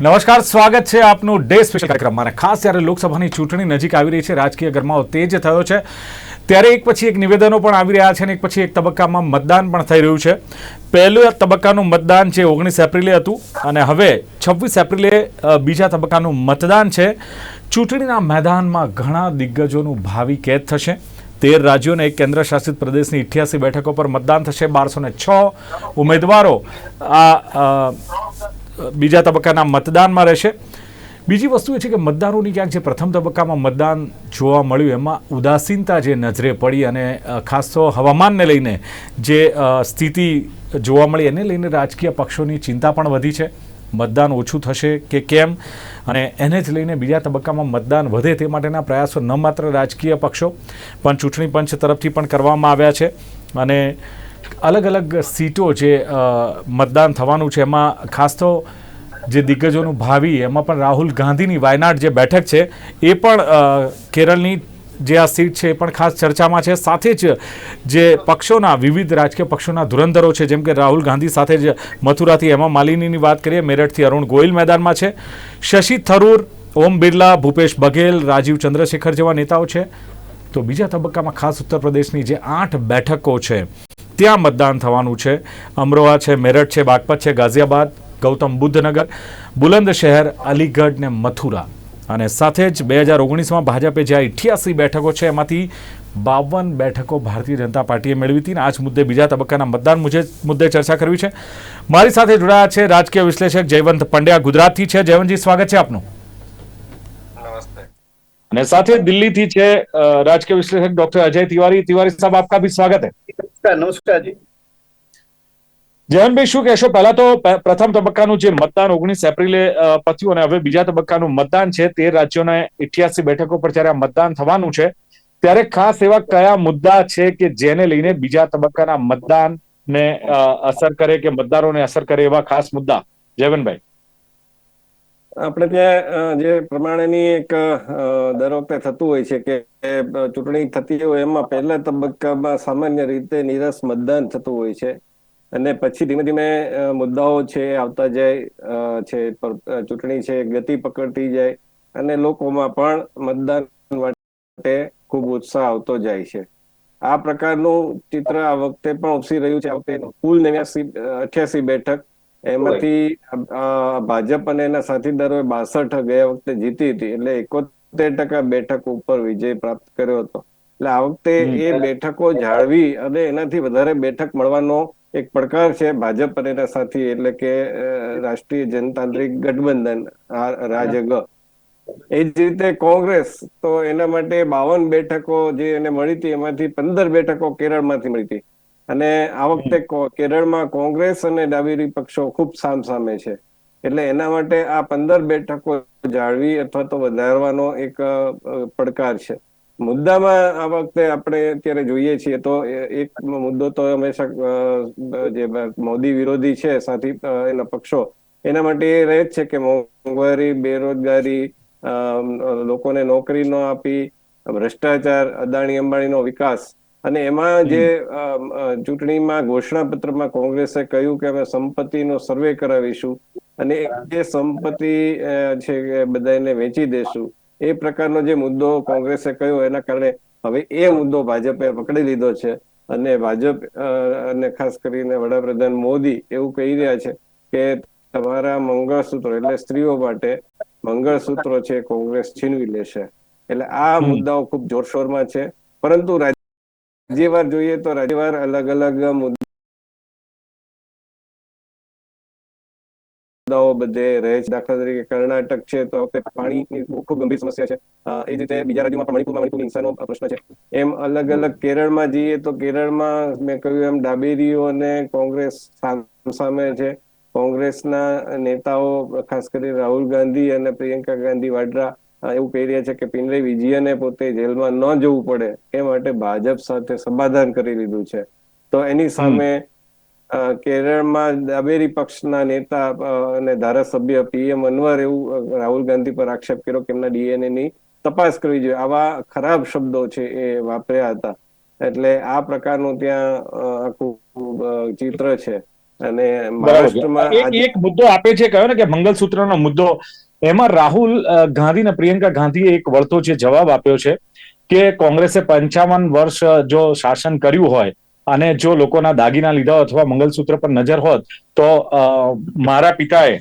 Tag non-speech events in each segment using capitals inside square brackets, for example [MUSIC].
નમસ્કાર, સ્વાગત છે આપનું ડે સ્પેશિયલ કાર્યક્રમમાં ખાસ જ્યારે લોકસભાની ચૂંટણી નજીક આવી રહી છે, રાજકીય ગરમાવો તેજ થયો છે. ત્યારે એક પછી એક નિવેદનો પણ આવી રહ્યા છે અને એક પછી એક તબક્કામાં મતદાન પણ થઈ રહ્યું છે. પહેલું તબક્કાનું મતદાન છે, ઓગણીસ એપ્રિલે હતું. અને હવે છવ્વીસ એપ્રિલે બીજા તબક્કાનું મતદાન છે. ચૂંટણીના મેદાનમાં ઘણા દિગ્ગજોનું ભાવિ કેદ થશે. તેર રાજ્યો અને એક કેન્દ્ર શાસિત પ્રદેશની અઠ્યાસી બેઠકો પર મતદાન થશે. બારસો ને છ ઉમેદવારો આ બીજા તબક્કાના મતદાનમાં રહેશે. બીજી વસ્તુ એ છે કે મતદારોની ક્યાંક જે પ્રથમ તબક્કામાં મતદાન જોવા મળ્યું, એમાં ઉદાસીનતા જે નજરે પડી અને ખાસ તો હવામાનને લઈને જે સ્થિતિ જોવા મળી, એને લઈને રાજકીય પક્ષોની ચિંતા પણ વધી છે. મતદાન ઓછું થશે કે કેમ? અને એને જ લઈને બીજા તબક્કામાં મતદાન વધે તે માટેના પ્રયાસો ન માત્ર રાજકીય પક્ષો, પણ ચૂંટણી પંચ તરફથી પણ કરવામાં આવ્યા છે. અને અલગ અલગ સીટો જે મતદાન થવાનું છે, એમાં ખાસ તો જે દિગ્ગજોનું ભાવિ, એમાં પણ રાહુલ ગાંધીની વાયનાડ જે બેઠક છે, એ પણ કેરળની જે આ સીટ છે એ પણ ખાસ ચર્ચામાં છે. સાથે જ જે પક્ષોના, વિવિધ રાજકીય પક્ષોના ધુરંધરો છે, જેમ કે રાહુલ ગાંધી સાથે જ મથુરાથી હેમા માલિનીની વાત કરીએ, મેરઠથી અરુણ ગોયલ મેદાનમાં છે. શશી થરૂર, ઓમ બિરલા, ભૂપેશ બઘેલ, રાજીવ ચંદ્રશેખર જેવા નેતાઓ છે. તો બીજા તબક્કામાં ખાસ ઉત્તર પ્રદેશની જે આઠ બેઠકો છે, ત્યાં મતદાન થવાનું છે. અમરોહા છે, મેરઠ છે, બાગપત છે, ગાઝિયાબાદ, ગૌતમ બુદ્ધનગર, બુલંદ શહેર, અલીગઢ ને મથુરા. અને સાથે જ બે હજાર ઓગણીસમાં ભાજપે જે અઠ્યાસી બેઠકો છે એમાંથી બાવન બેઠકો ભારતીય જનતા પાર્ટીએ મેળવી હતી. અને આ જ મુદ્દે બીજા તબક્કાના મતદાન મુજબ મુદ્દે ચર્ચા કરવી છે. મારી સાથે જોડાયા છે રાજકીય વિશ્લેષક જયવંત પંડ્યા. ગુજરાતથી છે. જયવંતજી સ્વાગત છે આપનું. અને સાથે દિલ્હીથી છે રાજકીય વિશ્લેષક ડોક્ટર અજય તિવારી. તિવારી સાહેબ આપકા ભી સ્વાગત હે. નમસ્કાર જી. जी જયંતભાઈ, શું કહેશો? પહેલા તો પ્રથમ તબક્કાનું જે મતદાન, ઓગણીસ એપ્રિલે પત્યું અને હવે બીજા તબક્કાનું મતદાન છે. તેર રાજ્યોના ઇઠ્યાસી બેઠકો પર જયારે મતદાન થવાનું છે, ત્યારે ખાસ એવા કયા મુદ્દા છે કે જેને લઈને બીજા તબક્કાના મતદાન ને અસર કરે કે મતદારોને અસર કરે એવા ખાસ મુદ્દા? જયવનભાઈ આપણે ત્યાં જે પ્રમાણેની એક દર વખતે થતું હોય છે કે ચૂંટણી થતી હોય, એમાં પહેલા તબક્કામાં સામાન્ય રીતે નિરસ મતદાન થતું હોય છે. અને પછી ધીમે ધીમે મુદ્દાઓ છે આવતા જાય છે ચૂંટણી છે ગતિ પકડતી જાય અને લોકોમાં પણ મતદાન માટે ખૂબ ઉત્સાહ આવતો જાય છે. આ પ્રકારનું ચિત્ર આ વખતે પણ ઉપસી રહ્યું છે. આ વખતે કુલ નેવ્યાસી અઠ્યાસી બેઠક. એમાંથી ભાજપ અને એના સાથીદારોએ બાસઠ ગયા વખતે જીતી હતી. એટલે એકોતેર ટકા બેઠક ઉપર વિજય પ્રાપ્ત કર્યો હતો. એટલે આ વખતે એ બેઠકો જાળવી અને એનાથી વધારે બેઠક મળવાનો એક પડકાર છે ભાજપ અને એના સાથી એટલે કે રાષ્ટ્રીય જનતાંત્રિક ગઠબંધન રાજગ એ જ રીતે કોંગ્રેસ તો એના માટે બાવન બેઠકો જે એને મળી હતી એમાંથી પંદર બેઠકો કેરળમાંથી મળી હતી. અને આ વખતે કેરળમાં કોંગ્રેસ અને ડાબેરી પક્ષો ખૂબ સામસામે છે. એટલે એના માટે આ પંદર બેઠકો જાળવી અથવા તો વધારવાનો એક પડકાર છે. મુદ્દામાં આ વખતે આપણે અત્યારે જોઈએ છીએ તો એક મુદ્દો તો હંમેશા જે મોદી વિરોધી છે, સાથી એના પક્ષો, એના માટે એ રહે જ છે કે મોંઘવારી, બેરોજગારી લોકોને નોકરી ન આપી, ભ્રષ્ટાચાર, અદાણી અંબાણીનો વિકાસ. અને એમાં જે ચૂંટણીમાં ઘોષણાપત્રમાં કોંગ્રેસે કહ્યું કે અમે સંપત્તિનો સર્વે કરાવીશું અને એ સંપત્તિ છે બધાને વેચી દેશું એ પ્રકારનો જે મુદ્દો કોંગ્રેસે કહ્યો એના કારણે હવે એ મુદ્દો ભાજપે પકડી લીધો છે અને ભાજપ અને ખાસ કરીને વડાપ્રધાન મોદી એવું કહી રહ્યા છે કે તમારા મંગળસૂત્રો એટલે સ્ત્રીઓ માટે મંગળસૂત્રો છે કોંગ્રેસ છીનવી લેશે. એટલે આ મુદ્દાઓ ખૂબ જોરશોરમાં છે. પરંતુ રાજ્યવાર જોઈએ તો રાજ્યવાર અલગ અલગ મુદ્દાઓ બધે રહે છે. દાખલા તરીકે કર્ણાટક છે, તો પાણીની ખૂબ ગંભીર સમસ્યા છે. એ રીતે બીજા રાજ્યોમાં મણિપુરમાં મણિપુર હિંસાનો પ્રશ્ન છે. એમ અલગ અલગ કેરળમાં જઈએ તો કેરળમાં મેં કહ્યું એમ ડાબેરીઓ અને કોંગ્રેસ સામે છે. કોંગ્રેસના નેતાઓ, ખાસ કરી રાહુલ ગાંધી અને પ્રિયંકા ગાંધી વાડ્રા એવું કહી રહ્યા છે કે પિનરાઈ વિજયને પોતે જેલમાં ન જવું પડે. એ માટે ભાજપ સાથે સમાધાન કરી લીધું છે. તો એની સામે કેરળમાં ડાબેરી પક્ષના નેતા અને ધારાસભ્ય પીએમ અનવર એવું રાહુલ ગાંધી પર આક્ષેપ કર્યો કે એમના ડીએનએ ની તપાસ કરવી જોઈએ. આવા ખરાબ શબ્દો છે એ વાપર્યા હતા. એટલે આ પ્રકારનું ત્યાં આખું ચિત્ર છે. અને મહારાષ્ટ્રમાં એક મુદ્દો આપે છે કહ્યો ને કે મંગલસૂત્રનો મુદ્દો. એમાં રાહુલ ગાંધી અને પ્રિયંકા ગાંધીએ એક વળતો જે જવાબ આપ્યો છે કે કોંગ્રેસે પંચાવન વર્ષ જો શાસન કર્યું હોય અને જો લોકોના દાગીના લીધા અથવા મંગલસૂત્ર પર નજર હોત, તો મારા પિતાએ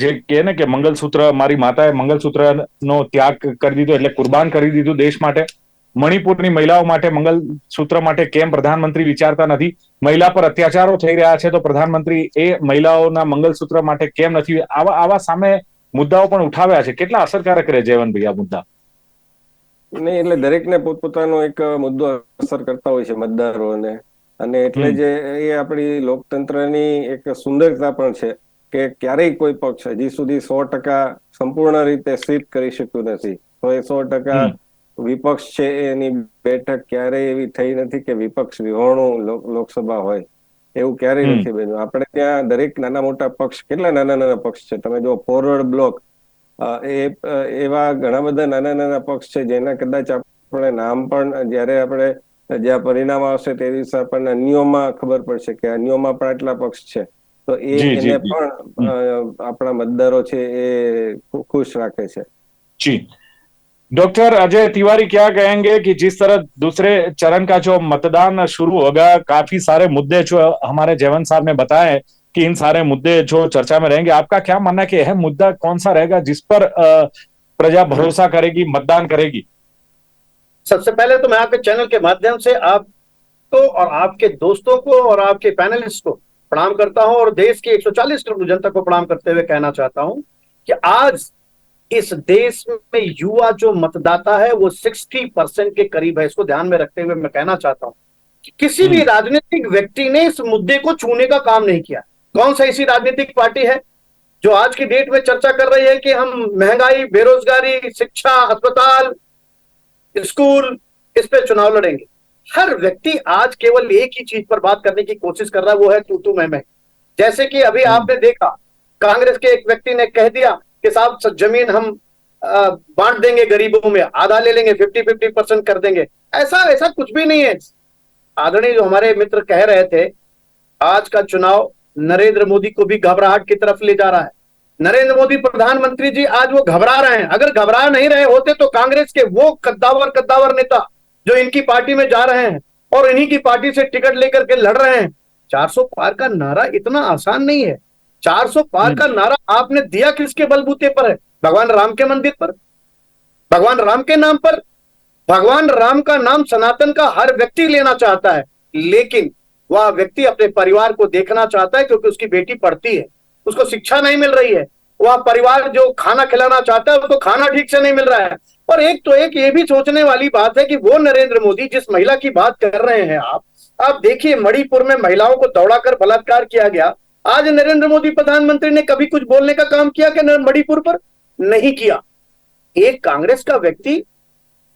જે કહે ને કે મંગલસૂત્ર, મારી માતાએ મંગલસૂત્રનો ત્યાગ કરી દીધો એટલે કુરબાન કરી દીધું દેશ માટે. મણિપુરની મહિલાઓ માટે મંગલસૂત્ર માટે કેમ પ્રધાનમંત્રી વિચારતા નથી? મહિલા પર અત્યાચારો થઈ રહ્યા છે તો પ્રધાનમંત્રી એ મહિલાઓના મંગલસૂત્ર માટે કેમ નથી? આવા આવા સામે મુદ્દાઓ પણ ઉઠાવ્યા છે. કેટલા અસરકારક રહે જયવંતભાઈ આ મુદ્દા? નહીં, એટલે દરેકને પોતપોતાનો એક મુદ્દો અસર કરતા હોય છે મતદારોને અને એટલે જે એ આપણી લોકતંત્રની એક સુંદરતા પણ છે કે ક્યારેય કોઈ પક્ષ હજી સુધી સો ટકા સંપૂર્ણ રીતે સ્વીપ કરી શક્યું નથી. તો એ સો ટકા વિપક્ષ છે એની બેઠક ક્યારેય એવી થઈ નથી કે વિપક્ષ વિહોણું લોકસભા હોય. એવું ક્યારેય નથી બન્યું. આપણે ત્યાં દરેક નાના મોટા પક્ષ કેટલા નાના નાના પક્ષ છે? તમે જો ફોરવર્ડ બ્લોક એ એવા ઘણા બધા નાના નાના પક્ષ છે જેના કદાચ આપણે નામ પણ જ્યારે આપણે જ્યાં પરિણામ આવશે તે દિવસે આપણને અન્યોમાં ખબર પડશે કે અન્યોમાં પણ આટલા પક્ષ છે તો એ જી, જી, એને જી. પણ અ, આપણા મતદારો છે એ ખુ- ખુશ રાખે છે जी डॉक्टर अजय तिवारी क्या कहेंगे कि जिस तरह दूसरे चरण का जो मतदान शुरू होगा काफी सारे मुद्दे जो हमारे जयवंत साहब ने बताए हैं कि इन सारे मुद्दे जो चर्चा में रहेंगे आपका क्या मानना है कि यह मुद्दा कौन सा रहेगा जिस पर अ, प्रजा भरोसा करेगी मतदान करेगी सबसे पहले तो मैं आपके चैनल के माध्यम से आपको और आपके दोस्तों को और आपके पैनलिस्ट को प्रणाम करता हूँ और देश की 140 करोड़ जनता को प्रणाम करते हुए कहना चाहता हूँ कि आज इस देश में युवा जो मतदाता है वो 60 परसेंट के करीब है। इसको ध्यान में रखते हुए मैं कहना चाहता हूँ कि किसी भी राजनीतिक व्यक्ति ने इस मुद्दे को छूने का काम नहीं किया। कौन सा ऐसी राजनीतिक पार्टी है जो आज की डेट में चर्चा कर रही है कि हम महँगाई बेरोजगारी शिक्षा अस्पताल स्कूल इस पे चुनाव लड़ेंगे। हर व्यक्ति आज केवल एक ही चीज़ पर बात करने की कोशिश कर रहा है वो है तू तू मैं मैं। जैसे कि अभी आपने देखा कांग्रेस के एक व्यक्ति ने कह दिया कि साहब ज़मीन हम बांट देंगे गरीबों में आधा ले लेंगे फिफ्टी फिफ्टी परसेंट कर देंगे। ऐसा ऐसा कुछ भी नहीं है। आदरणीय जो हमारे मित्र कह रहे थे आज का चुनाव नरेंद्र मोदी को भी घबराहट की तरफ़ ले जा रहा है। नरेंद्र मोदी प्रधानमंत्री जी आज वो घबरा रहे हैं। अगर घबरा नहीं रहे होते तो कांग्रेस के वो कद्दावर कद्दावर नेता जो इनकी पार्टी में जा रहे हैं और इन्हीं की पार्टी से टिकट लेकर के लड़ रहे हैं। 400 पार का नारा इतना आसान नहीं है। 400 पार का नारा आपने दिया किसके बलबूते पर है? भगवान राम के मंदिर पर। भगवान राम के नाम पर। भगवान राम का नाम सनातन का हर व्यक्ति लेना चाहता है। लेकिन वह व्यक्ति अपने परिवार को देखना चाहता है क्योंकि उसकी बेटी पढ़ती है। उसको शिक्षा नहीं मिल रही है। वह परिवार जो खाना खिलाना चाहता है, उसको खाना ठीक से नहीं मिल रहा है। और एक तो एक ये भी सोचने वाली बात है कि वो नरेंद्र मोदी, जिस महिला की बात कर रहे हैं आप आप देखिए मणिपुर में महिलाओं को दौड़ाकर बलात्कार किया गया। आज नरेंद्र मोदी प्रधानमंत्री ने कभी कुछ बोलने का काम किया कि मणिपुर पर? नहीं किया। एक कांग्रेस का व्यक्ति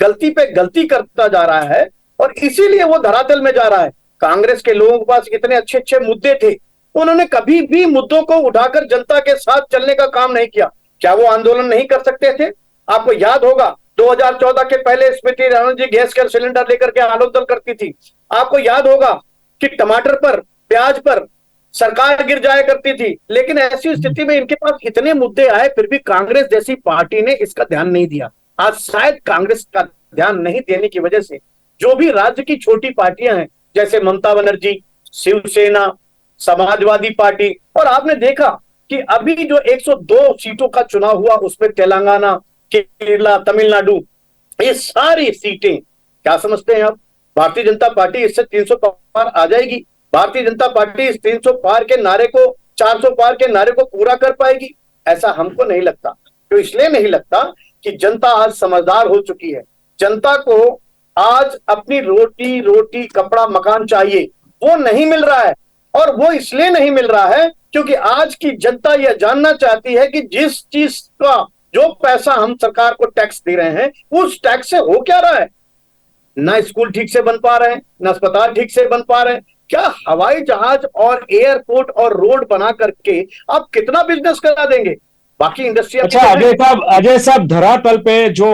गलती पे गलती करता जा रहा है और इसीलिए वो धरातल में जा रहा है। कांग्रेस के लोगों के पास कितने अच्छे अच्छे मुद्दे थे। उन्होंने कभी भी मुद्दों को उठाकर जनता के साथ चलने का काम नहीं किया। क्या वो आंदोलन नहीं कर सकते थे? आपको याद होगा 2014 के पहले स्मृति ईरानी जी गैस का सिलेंडर लेकर के आंदोलन करती थी। आपको याद होगा कि टमाटर पर, प्याज पर सरकार गिर जाया करती थी, लेकिन ऐसी स्थिति में इनके पास इतने मुद्दे आए, फिर भी कांग्रेस जैसी पार्टी ने इसका ध्यान नहीं दिया। आज शायद कांग्रेस का ध्यान नहीं देने की वजह से जो भी राज्य की छोटी पार्टियाँ हैं, जैसे ममता बनर्जी, शिवसेना समाजवादी पार्टी। और आपने देखा कि अभी जो 102 सीटों का चुनाव हुआ, उसमें तेलंगाना, केरला, तमिलनाडु, ये सारी सीटें, क्या समझते हैं आप? भारतीय जनता पार्टी इससे 300 पार आ जाएगी। भारतीय जनता पार्टी इस 300 पार के नारे को 400 पार के नारे को पूरा कर पाएगी। ऐसा हमको नहीं लगता। तो इसलिए नहीं लगता कि जनता आज समझदार हो चुकी है। जनता को आज अपनी रोटी रोटी, कपड़ा, मकान चाहिए, वो नहीं मिल रहा है। और वो इसलिए नहीं मिल रहा है क्योंकि आज की जनता यह जानना चाहती है कि जिस चीज़ का जो पैसा हम सरकार को टैक्स दे रहे हैं उस टैक्स से हो क्या रहा है? ना स्कूल ठीक से बन पा रहे हैं ना अस्पताल ठीक से बन पा रहे हैं। क्या हवाई जहाज़ और एयरपोर्ट और रोड बना करके आप कितना बिज़नेस करा देंगे? बाकी इंडस्ट्री अच्छा अजय साहब अजय साहब धरातल पे जो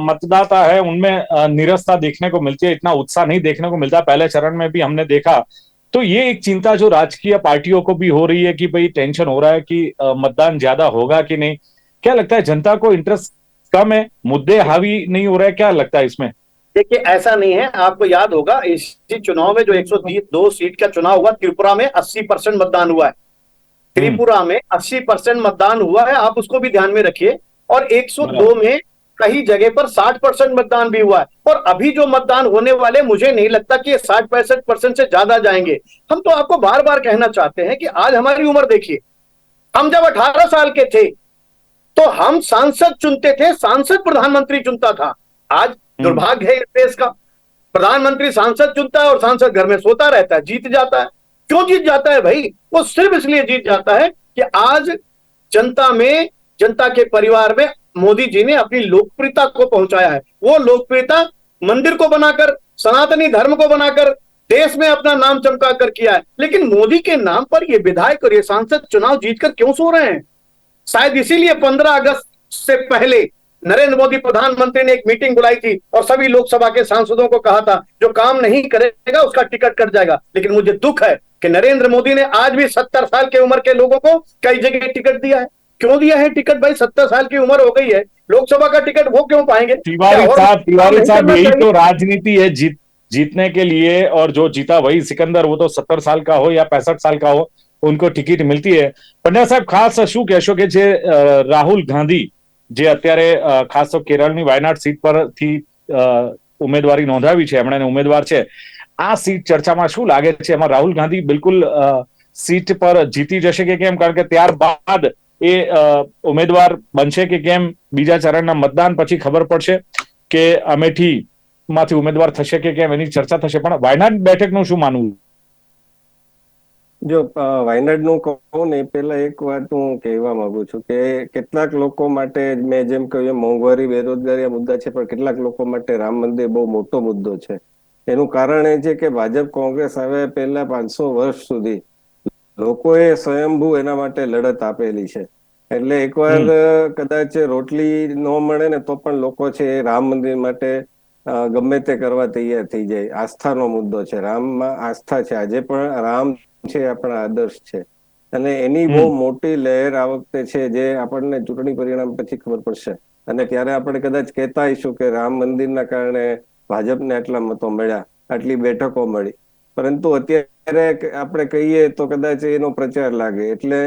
मतदाता है उनमें निरस्ता देखने को मिलती है इतना उत्साह नहीं देखने को मिलता। पहले चरण में भी हमने देखा तो ये एक चिंता जो राजकीय पार्टियों को भी हो रही है कि भाई टेंशन हो रहा है कि मतदान ज़्यादा होगा कि नहीं। क्या लगता है जनता को इंटरेस्ट कम है? मुद्दे हावी नहीं हो रहे हैं क्या लगता है इसमें? देखिए ऐसा नहीं है। आपको याद होगा इसी चुनाव में जो 102 सीट का चुनाव हुआ त्रिपुरा में 80 परसेंट मतदान हुआ है। त्रिपुरा में 80 परसेंट मतदान हुआ है आप उसको भी ध्यान में रखिए। और 102 में कई जगह पर 60 परसेंट मतदान भी हुआ है। और अभी जो मतदान होने वाले मुझे नहीं लगता कि ये 60 पैंसठ परसेंट से ज़्यादा जाएँगे। हम तो आपको बार बार कहना चाहते हैं कि आज हमारी उम्र देखिए। हम जब 18 साल के थे तो हम सांसद चुनते थे सांसद प्रधानमंत्री चुनता था। आज दुर्भाग्य है इस देश का। प्रधानमंत्री सांसद चुनता है और सांसद घर में सोता रहता है जीत जाता है। क्यों जीत जाता है भाई? वो सिर्फ़ इसलिए जीत जाता है कि आज जनता में जनता के परिवार में मोदी जी ने अपनी लोकप्रियता को पहुँचाया है। वो लोकप्रियता मंदिर को बनाकर, सनातनी धर्म को बनाकर, देश में अपना नाम चमका कर किया है। लेकिन मोदी के नाम पर ये विधायक और ये सांसद चुनाव जीतकर क्यों सो रहे हैं? शायद इसीलिए 15 अगस्त से पहले नरेंद्र मोदी प्रधानमंत्री ने एक मीटिंग बुलाई थी और सभी लोकसभा के सांसदों को कहा था, जो काम नहीं करेगा, उसका टिकट कट जाएगा। लेकिन मुझे दुख है कि नरेंद्र मोदी ने आज भी सत्तर साल के उम्र के लोगों को कई जगह टिकट दिया है। क्यों दिया है टिकट भाई सत्तर साल की उम्र हो गई है लोकसभा का टिकट वो क्यों पाएंगे तिवारी क्या और साहब तिवारी नहीं साहब करना यही चाहिए? तो राजनीति है जीत जीतने के लिए और जो जीता वही सिकंदर वो तो सत्तर साल का हो या पैंसठ साल का हो उनको ટિકિટ મિલતી है પંડ્યા સાહેબ ખાસ શું કહેશો કે જે અ, રાહુલ ગાંધી જે અત્યારે અ, ખાસ તો કેરળની વાયનાડ સીટ પરથી અ, ઉમેદવારી નોંધાવી છે એમણે ઉમેદવાર છે આ સીટ ચર્ચામાં શું લાગે છે એમાં રાહુલ ગાંધી બિલકુલ અ, સીટ પર જીતી જશે કે કેમ કારણ કે ત્યારબાદ એ ઉમેદવાર બનશે કે કેમ? બીજા ચરણના મતદાન પછી ખબર પડશે કે અમેઠી માંથી ઉમેદવાર થશે કે કેમ? એની ચર્ચા થશે. પણ વાયનાડ બેઠકનું શું માનવું? જો વાયનાડનું કહું ને એ પહેલા એક વાત હું કહેવા માંગુ છું કે કેટલાક લોકો માટે મેં જેમ કહ્યું મોંઘવારી, બેરોજગારી મુદ્દા છે, પણ કેટલાક લોકો માટે રામ મંદિર બહુ મોટો મુદ્દો છે. એનું કારણ એ છે કે ભાજપ, કોંગ્રેસ હવે પહેલા પાંચસો વર્ષ સુધી લોકોએ સ્વયંભૂ એના માટે લડત આપેલી છે. એટલે એકવાર કદાચ રોટલી ન મળે ને તો પણ લોકો છે એ રામ મંદિર માટે ગમે તે કરવા તૈયાર થઈ જાય. આસ્થાનો મુદ્દો છે. રામમાં આસ્થા છે. આજે પણ રામ છે આપણા આદર્શ છે. અને એની બહુ મોટી લહેર આ વખતે છે જે આપણને ચૂંટણી પરિણામ પછી ખબર પડશે. અને ત્યારે આપણે કદાચ કહેતા હશું કે રામ મંદિરના કારણે ભાજપને આટલા મતો મળ્યા આટલી બેઠકો મળી. પરંતુ અત્યારે આપણે કહીએ તો કદાચ એનો પ્રચાર લાગે. એટલે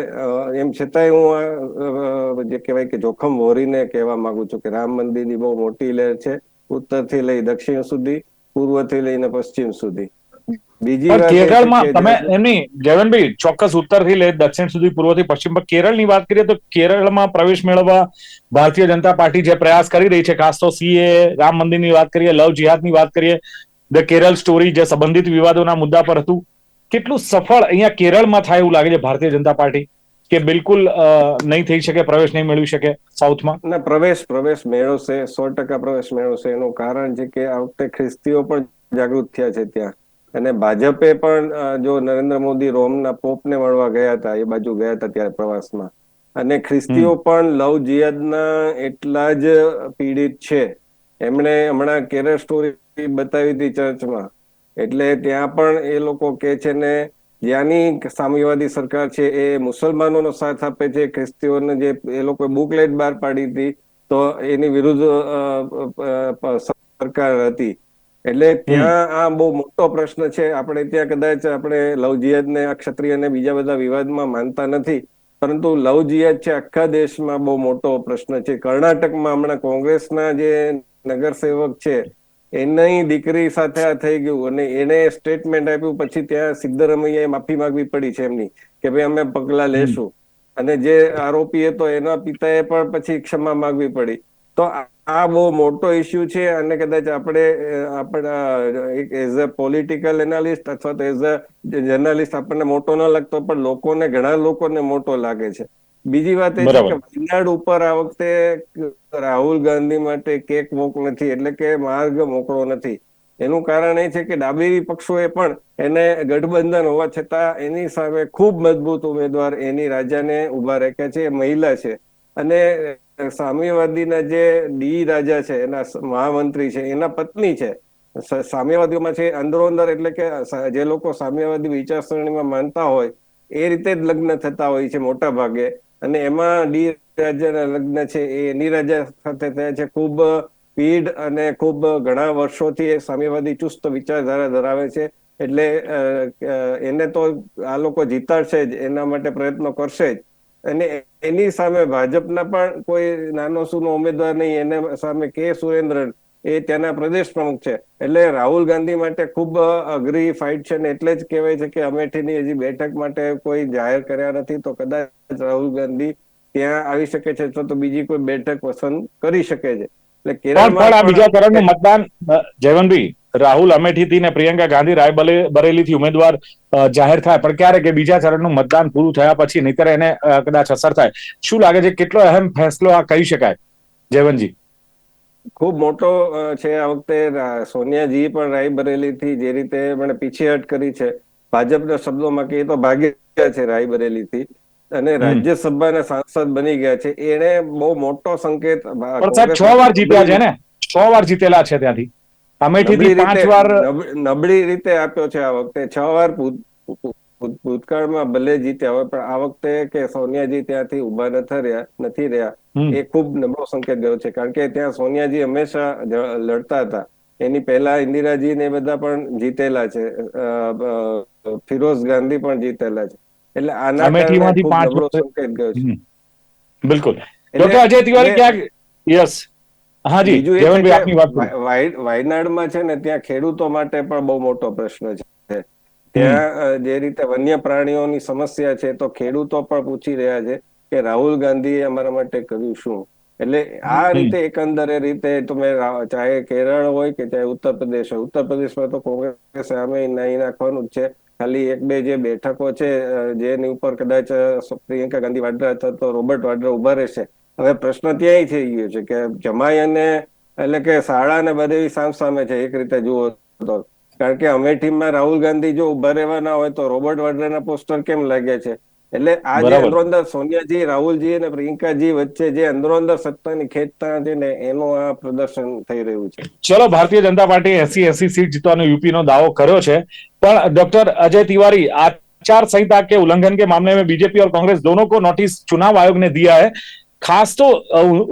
એમ છતાંય હું જે કહેવાય કે જોખમ વોરીને કહેવા માંગુ છું કે રામ મંદિરની બહુ મોટી લહેર છે ઉત્તરથી લઈ દક્ષિણ સુધી પૂર્વથી લઈને પશ્ચિમ સુધી. બીજી કેરળમાં તમે એમની જયવનભાઈ ચોક્કસ ઉત્તરથી લઈ દક્ષિણ સુધી પૂર્વથી પશ્ચિમ પર કેરળની વાત કરીએ તો કેરળમાં પ્રવેશ મેળવવા ભારતીય જનતા પાર્ટી જે પ્રયાસ કરી રહી છે ખાસ તો સીએ રામ મંદિરની વાત કરીએ લવ જિહાદની વાત કરીએ ધ કેરળ સ્ટોરી જે સંબંધિત વિવાદોના મુદ્દા પર હતું કેટલું સફળ અહીંયા કેરળમાં થાય એવું લાગે છે ભારતીય જનતા પાર્ટી? કે બિલકુલ નહીં થઈ શકે પ્રવેશ નહીં મેળવી શકે સાઉથમાં? ના પ્રવેશ પ્રવેશ મેળવશે સો ટકા પ્રવેશ મેળવશે. એનું કારણ છે કે આ વખતે ખ્રિસ્તીઓ પણ જાગૃત થયા છે ત્યાં. અને ભાજપે પણ જો નરેન્દ્ર મોદી રોમના પોપને મળવા ગયા હતા એ બાજુ ગયા હતા ત્યારે પ્રવાસમાં. અને ખ્રિસ્તીઓ પણ લવ જિહાદના એટલા જ પીડિત છે. એમણે હમણાં કેરળ સ્ટોરી બતાવી હતી ચર્ચમાં. એટલે ત્યાં પણ એ લોકો કે છે ને, જ્યાંની સામ્યવાદી સરકાર છે એ મુસલમાનોનો સાથ આપે છે, ખ્રિસ્તીઓને જે એ લોકોએ બુકલેટ બહાર પાડી હતી, તો એની વિરુદ્ધ સરકાર હતી. એટલે ત્યાં આ બહુ મોટો પ્રશ્ન છે. આપણે ત્યાં કદાચ આપણે લવ ને આ ક્ષત્રિયને બીજા બધા વિવાદમાં માનતા નથી. પરંતુ લવ છે આખા દેશમાં બહુ મોટો પ્રશ્ન છે. કર્ણાટકમાં હમણાં કોંગ્રેસના જે નગરસેવક છે એની દીકરી સાથે આ થઈ ગયું અને એને સ્ટેટમેન્ટ આપ્યું પછી ત્યાં સિદ્ધરમૈયાએ માફી માંગવી પડી છે એમની કે ભાઈ અમે પગલા લેશું. અને જે આરોપી હતો એના પિતાએ પણ પછી ક્ષમા માંગવી પડી. તો આ- બહુ મોટો ઇસ્યુ છે અને કદાચ આપણે આપણા એક એઝ અ પોલિટિકલ એનાલિસ્ટ અથવા તો એઝ અ જર્નલિસ્ટ આપણને મોટો ન લાગતો પણ લોકોને ઘણા લોકોને મોટો લાગે છે. બીજી વાત એ છે કે વયનાડ ઉપર આ વખતે રાહુલ ગાંધી માટે કેક વોક નથી એટલે કે માર્ગ મોકળો નથી. એનું કારણ એ છે કે ડાબેરી પક્ષોએ પણ એને ગઠબંધન હોવા છતાં એની સામે ખૂબ મજબૂત ઉમેદવાર એની રાજાને ઊભા રાખ્યા છે એ મહિલા છે. અને સામ્યવાદીના જે ડી રાજા છે એના મહામંત્રી છે એના પત્ની છે. સામ્યવાદીઓમાં છે અંદરો અંદર એટલે કે જે લોકો સામ્યવાદી વિચારસરણીમાં માનતા હોય એ રીતે જ લગ્ન થતા હોય છે મોટા ભાગે અને એમાં ડી રાજાના લગ્ન છે, એ એની રાજા સાથે થયા છે. ખૂબ પીઢ અને ખૂબ ઘણા વર્ષોથી એ સામ્યવાદી ચુસ્ત વિચારધારા ધરાવે છે. એટલે એને તો આ લોકો જીતાડશે જ, એના માટે પ્રયત્નો કરશે જ. અને એની સામે ભાજપના પણ કોઈ નાનો સૂનો ઉમેદવાર નહીં, એને સામે કે સુરેન્દ્રન એ ત્યાંના પ્રદેશ પ્રમુખ છે. એટલે રાહુલ ગાંધી માટે ખૂબ અઘરી ફાઇટ છે ને એટલે જ કહેવાય છે કે અમેઠીની હજી બેઠક માટે કોઈ જાહેર કર્યા નથી તો કદાચ રાહુલ ગાંધી ત્યાં આવી શકે છે અથવા તો બીજી કોઈ બેઠક પસંદ કરી શકે છે. એટલે પણ આ બીજા ચરણનું મતદાન જયવંતભાઈ રાહુલ અમેઠીથી ને પ્રિયંકા ગાંધી રાયબલે- બરેલીથી ઉમેદવાર જાહેર થાય. પણ ક્યારે કે બીજા ચરણનું મતદાન પૂરું થયા પછી નહીતર એને કદાચ અસર થાય. શું લાગે છે કેટલો અહેમ ફેસલો આ કહી શકાય? જયવંતજી ખૂબ મોટો છે આ વખતે સોનિયાજી પણ રાયબરેલીથી જે રીતે મને પીછેહટ કરી છે. ભાજપના શબ્દોમાં કહીએ તો ભાગી છે રાયબરેલીથી અને રાજ્યસભાના સાંસદ બની ગયા છે. એને બહુ મોટો સંકેત છ વાર જીત્યા છે ને? છ વાર જીતેલા છે ત્યાંથી. અમેઠીથી નબળી પાંચ રીતે- વાર નબળી રીતે આપ્યો છે આ વખતે. છ વાર ભૂતકાળમાં ભલે જીત્યા હોય પણ આ વખતે કે સોનિયાજી ત્યાંથી ઊભા નથી રહ્યા નથી રહ્યા એ ખૂબ નબળો સંકેત ગયો છે. કારણ કે ત્યાં સોનિયાજી હંમેશા લડતા હતા. એની પહેલા ઇન્દિરાજી ને બધા પણ જીતેલા છે. ફિરોઝ ગાંધી પણ જીતેલા છે. એટલે આના નબળો સંકેત ગયો છે. બિલકુલ. ડોક્ટર અજય તિવારી ક્યાંક યસ. હાજી બીજું એ છે જયવંતભાઈ કે આપની વાત પૂરી. વાય- વાય- વાયનાડમાં છે ને ત્યાં ખેડૂતો માટે પણ બહુ મોટો પ્રશ્ન છે. ત્યાં જે રીતે વન્ય પ્રાણીઓની સમસ્યા છે તો ખેડૂતો પણ પૂછી રહ્યા છે કે રાહુલ ગાંધીએ અમારા માટે કર્યું શું? એટલે આ. રીતે એકંદરે રીતે તમે ચાહે કેરળ હોય કે ચાહે ઉત્તર પ્રદેશ હોય. ઉત્તર પ્રદેશમાં તો કોંગ્રેસ સામે નહીં નાખવાનું જ છે. ખાલી એક બે જે બેઠકો છે જેની ઉપર કદાચ પ્રિયંકા ગાંધી વાડ્રા અથવા તો રોબર્ટ વાડ્રા ઊભા રહેશે. હવે પ્રશ્ન ત્યાંય થઈ ગયો છે કે જમાઈ અને એટલે કે શાળા ને બધે સામ સામે છે એક રીતે જુઓ તો. કારણ કે અમેઠીમાં રાહુલ ગાંધી જો ઉભા રહેવાના હોય તો રોબર્ટ વાડ્રાના પોસ્ટર કેમ લાગ્યા છે એટલે આ જે બરાબર. અંદરો અંદર સોનિયાજી રાહુલજી અને પ્રિયંકાજી વચ્ચે જે અંદરો અંદર સત્તાની ખેંચતા છે ને એનું આ પ્રદર્શન થઈ રહ્યું છે ચલો ભારતીય જનતા પાર્ટી એસી એસી सीट જીતવાનો यूपी નો दावो કર્યો છે પણ डॉक्टर अजय तिवारी आचार संहिता के उल्लंघन के मामले में बीजेपी और कांग्रेस दोनों को नोटिस चुनाव आयोग ने दिया है खास तो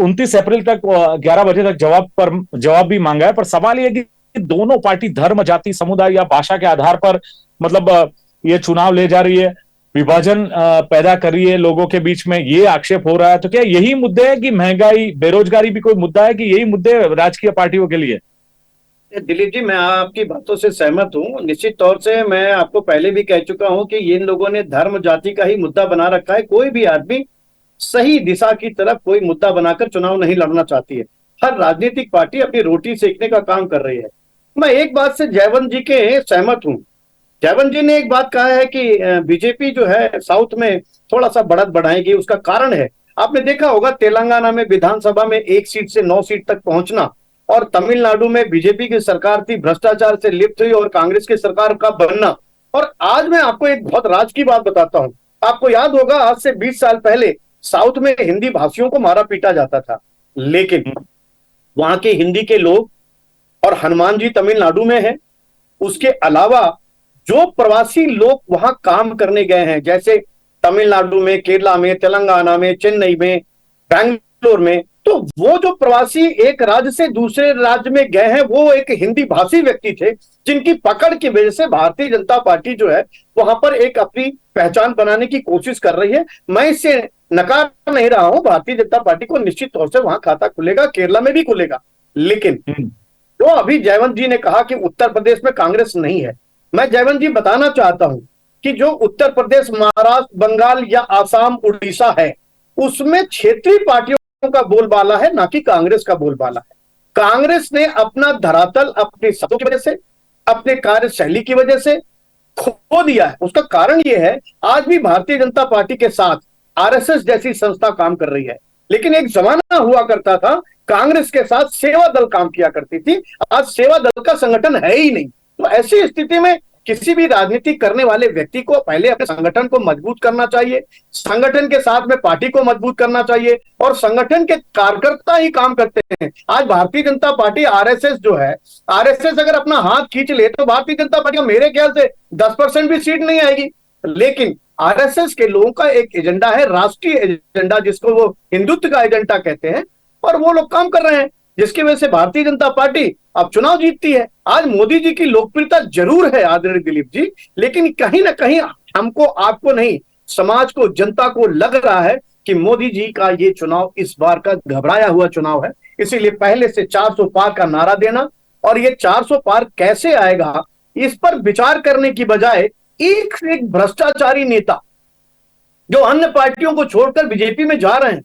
उनतीस अप्रैल तक ग्यारह बजे तक जवाब पर जवाब भी मांगा है पर सवाल ये है कि दोनों पार्टी धर्म, जाति, समुदाय या भाषा के आधार पर मतलब ये चुनाव ले जा रही है, विभाजन पैदा कर रही है लोगों के बीच में, ये आक्षेप हो रहा है। तो क्या यही मुद्दे है कि महँगाई, बेरोजगारी भी कोई मुद्दा है कि यही मुद्दे राजकीय पार्टियों के लिए? दिलीप जी, मैं आपकी बातों से सहमत हूँ। निश्चित तौर से मैं आपको पहले भी कह चुका हूँ कि इन लोगों ने धर्म, जाति का ही मुद्दा बना रखा है। कोई भी आदमी सही दिशा की तरफ़ कोई मुद्दा बनाकर चुनाव नहीं लड़ना चाहती है। हर राजनीतिक पार्टी अपनी रोटी सेकने का काम कर रही है। मैं एक बात से जयवंत जी के सहमत हूँ। जयवंत जी ने एक बात कहा है कि बीजेपी जो है, साउथ में थोड़ा सा बढ़त बढ़ाएगी, उसका कारण है। आपने देखा होगा, तेलंगाना में विधानसभा में एक सीट से नौ सीट तक पहुँचना और तमिलनाडु में बीजेपी की सरकार थी, भ्रष्टाचार से लिप्त हुई और कांग्रेस की सरकार का बनना। और आज मैं आपको एक बहुत राज की बात बताता हूँ। आपको याद होगा, आज से 20 साल पहले साउथ में हिंदी भाषियों को मारा पीटा जाता था। लेकिन वहाँ के हिंदी के लोग और हनुमान जी तमिलनाडु में है। उसके अलावा जो प्रवासी लोग वहाँ काम करने गए हैं, जैसे तमिलनाडु में, केरला में, तेलंगाना में, चेन्नई में, बैंगलोर में तो वो जो प्रवासी एक राज्य से दूसरे राज्य में गए हैं, वो एक हिंदी भाषी व्यक्ति थे, जिनकी पकड़ की वजह से भारतीय जनता पार्टी जो है, वहाँ पर एक अपनी पहचान बनाने की कोशिश कर रही है। मैं इससे नकार नहीं रहा हूँ, भारतीय जनता पार्टी को निश्चित तौर से वहाँ खाता खुलेगा, केरला में भी खुलेगा। लेकिन जो अभी जयवंत जी ने कहा कि उत्तर प्रदेश में कांग्रेस नहीं है। मैं जयवंत जी बताना चाहता हूँ कि जो उत्तर प्रदेश, महाराष्ट्र, बंगाल या आसाम, उड़ीसा है, उसमें क्षेत्रीय पार्टियों का बोलबाला है, ना कि कांग्रेस का बोलबाला है। कांग्रेस ने अपना धरातल अपनी की वजह से, अपने कार्यशैली की वजह से खो दिया है। उसका कारण यह है, आज भी भारतीय जनता पार्टी के साथ आरएसएस जैसी संस्था काम कर रही है। लेकिन एक जमाना हुआ करता था कांग्रेस के साथ सेवा दल काम किया करती थी। आज सेवा दल का संगठन है ही नहीं। तो ऐसी स्थिति में किसी भी राजनीति करने वाले व्यक्ति को पहले अपने संगठन को मज़बूत करना चाहिए, संगठन के साथ में पार्टी को मज़बूत करना चाहिए और संगठन के कार्यकर्ता ही काम करते हैं। आज भारतीय जनता पार्टी आरएसएस जो है, आरएसएस अगर अपना हाथ खींच ले तो भारतीय जनता पार्टी मेरे ख्याल से दस परसेंट भी सीट नहीं आएगी। लेकिन आरएसएस के लोगों का एक एजेंडा है, राष्ट्रीय एजेंडा जिसको वो हिंदुत्व का एजेंडा कहते हैं। और वो लोग काम कर रहे हैं, जिसकी वजह से भारतीय जनता पार्टी अब चुनाव जीतती है। आज मोदी जी की लोकप्रियता ज़रूर है, आदरणीय दिलीप जी, लेकिन कहीं ना कहीं हमको, आपको नहीं, समाज को, जनता को लग रहा है कि मोदी जी का ये चुनाव इस बार का घबराया हुआ चुनाव है। इसीलिए पहले से 400 पार का नारा देना और ये 400 पार कैसे आएगा, इस पर विचार करने की बजाय एक से एक भ्रष्टाचारी नेता जो अन्य पार्टियों को छोड़कर बीजेपी में जा रहे हैं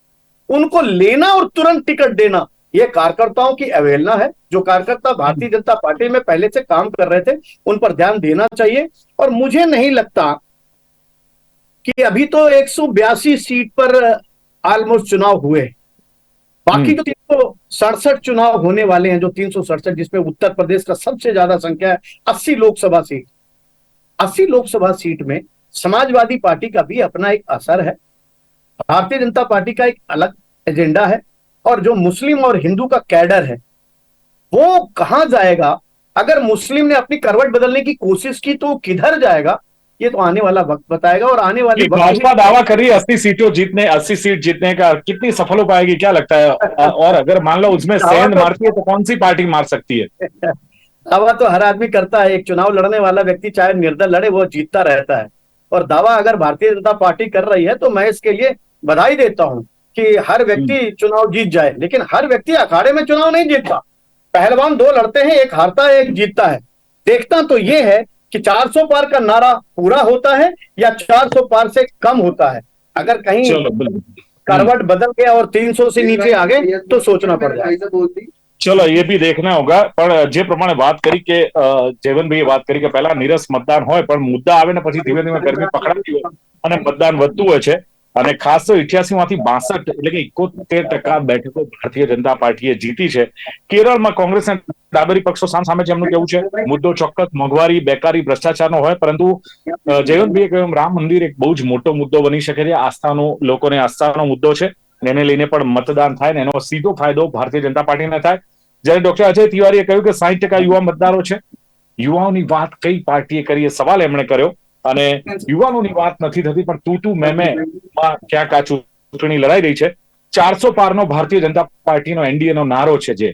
उनको लेना और तुरंत टिकट देना। ये कार्यकर्ताओं की अवहेलना है। जो कार्यकर्ता भारतीय जनता पार्टी में पहले से काम कर रहे थे उन पर ध्यान देना चाहिए। और मुझे नहीं लगता कि अभी तो एक सौ बयासी सीट पर ऑलमोस्ट चुनाव हुए। बाकी जो तीन सौ सड़सठ चुनाव होने वाले हैं जो तीन सौ सड़सठ जिसमें उत्तर प्रदेश का सबसे ज़्यादा संख्या है अस्सी लोकसभा सीट। अस्सी लोकसभा सीट में समाजवादी पार्टी का भी अपना एक असर है। भारतीय जनता पार्टी का एक अलग एजेंडा है और जो मुस्लिम और हिंदू का कैडर है वो कहाँ जाएगा? अगर मुस्लिम ने अपनी करवट बदलने की कोशिश की तो किधर जाएगा? ये तो आने वाला वक्त बताएगा और आने वाले भाजपा दावा कर रही है अस्सी सीटों जीतने अस्सी सीट जीतने का कितनी सफल हो पाएगी क्या लगता है? और अगर मान लो उसमें सेंध तो- मारती है तो कौन सी पार्टी मार सकती है? [LAUGHS] दावा तो हर आदमी करता है एक चुनाव लड़ने वाला व्यक्ति चाहे निर्दल लड़े वो जीतता रहता है। और दावा अगर भारतीय जनता पार्टी कर रही है तो मैं इसके लिए बधाई देता हूँ कि हर व्यक्ति चुनाव जीत जाए। लेकिन हर व्यक्ति अखाड़े में चुनाव नहीं जीतता। पहलवान दो लड़ते हैं एक हारता है एक जीतता है। देखता तो ये है कि 400 पार का नारा पूरा होता है या 400 पार से कम होता है। अगर कहीं करवट बदल गया और 300 से नीचे आ गए तो सोचना पड़ जाए ચલો એ બી દેખના હોગા પણ જે પ્રમાણે વાત કરી કે જયવંતભાઈએ વાત કરી કે પહેલા નીરસ મતદાન હોય પણ મુદ્દા આવે ને પછી ધીમે ધીમે ગરમી પકડાતી હોય અને મતદાન વધતું હોય છે. અને ખાસ તો ઇઠ્યાસી માંથી બાસઠ એટલે કે એકોતેર ટકા બેઠકો ભારતીય જનતા પાર્ટીએ જીતી છે. કેરળમાં કોંગ્રેસ અને ડાબેરી પક્ષો સામ સામે છે, એમનું કેવું છે? મુદ્દો ચોક્કસ, મોંઘવારી, બેકારી, ભ્રષ્ટાચારનો હોય, પરંતુ જયવંતભાઈએ કહ્યું રામ મંદિર એક બહુ જ મોટો મુદ્દો બની શકે છે. આસ્થાનો, લોકોને આસ્થાનો મુદ્દો છે. એને લઈને પણ મતદાન થાય ને એનો સીધો ફાયદો ભારતીય જનતા પાર્ટીને થાય. જ્યારે ડોક્ટર અજય તિવારીએ કહ્યું કે સાહીઠ ટકા યુવા મતદારો છે યુવાઓની વાત કઈ પાર્ટીએ કરી એ સવાલ એમણે કર્યો અને યુવાનોની વાત નથી થતી પણ તું તું મેં મેં ક્યાંક આ ચૂંટણી લડાઈ રહી છે. ચારસો પારનો ભારતીય જનતા પાર્ટીનો એનડીએ નો નારો છે જે.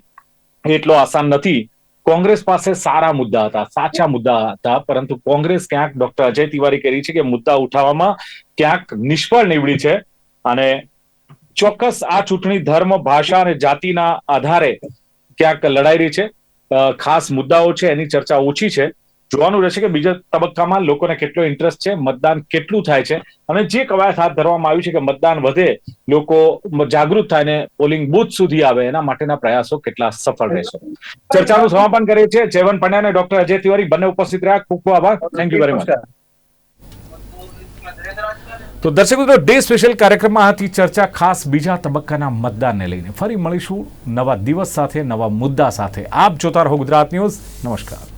એટલો આસાન નથી. કોંગ્રેસ પાસે સારા મુદ્દા હતા સાચા મુદ્દા હતા પરંતુ કોંગ્રેસ ક્યાંક ડોક્ટર અજય તિવારી કરી છે કે મુદ્દા ઉઠાવવામાં ક્યાંક નિષ્ફળ નીવડી છે. અને ચોક્કસ આ ચૂંટણી ધર્મ ભાષા અને જાતિના આધારે ક્યાંક લડાઈ રહી છે ખાસ મુદ્દાઓ છે, એની ચર્ચા ઓછી છે. જોવાનું રહેશે કે બીજા તબક્કામાં લોકોને કેટલો ઇન્ટરેસ્ટ છે, મતદાન કેટલું થાય છે અને જે કવાયત હાથ ધરવામાં આવ્યું છે કે મતદાન વધે, લોકો જાગૃત થાય ને પોલિંગ બૂથ સુધી આવે, એના માટેના પ્રયાસો કેટલા સફળ રહેશે. ચર્ચાનું સમાપન કરે છે જયવંત પંડ્યા અને ડોક્ટર અજય તિવારી બંને ઉપસ્થિત રહ્યા. ખૂબ ખૂબ આભાર. Thank you very much. તો દર્શક મિત્રો ડે સ્પેશિયલ કાર્યક્રમમાં હતી ચર્ચા ખાસ બીજા તબક્કાના મતદાનને લઈને. ફરી મળીશું નવા દિવસ સાથે, નવા મુદ્દા સાથે. આપ જોતા રહો ગુજરાત ન્યૂઝ. નમસ્કાર.